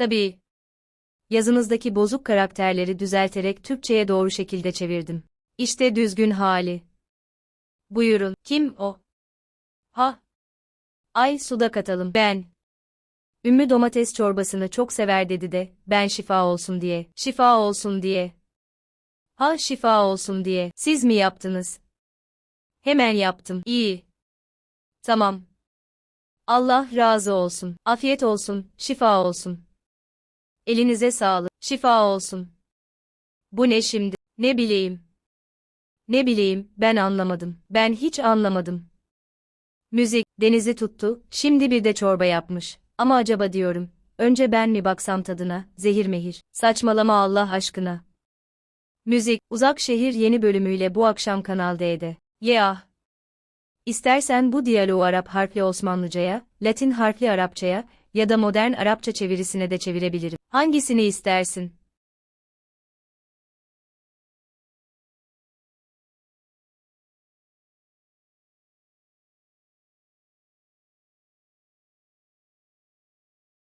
Tabii. Yazınızdaki bozuk karakterleri düzelterek Türkçe'ye doğru şekilde çevirdim. İşte düzgün hali. Buyurun. Kim o? Ha. Ay suda katalım. Ben. Ümmü domates çorbasını çok sever dedi de, ben şifa olsun diye, şifa olsun diye. Ha şifa olsun diye, siz mi yaptınız? Hemen yaptım, iyi. Tamam. Allah razı olsun, afiyet olsun, şifa olsun. Elinize sağlık, şifa olsun. Bu ne şimdi, ne bileyim. Ne bileyim, ben anlamadım, ben hiç anlamadım. Müzik, denizi tuttu, şimdi bir de çorba yapmış. Ama acaba diyorum, önce ben mi baksam tadına, zehir mehir, saçmalama Allah aşkına. Müzik, Uzak Şehir yeni bölümüyle bu akşam Kanal D'de. Yeah. İstersen bu diyaloğu Arap harfli Osmanlıcaya, Latin harfli Arapçaya ya da modern Arapça çevirisine de çevirebilirim. Hangisini istersin?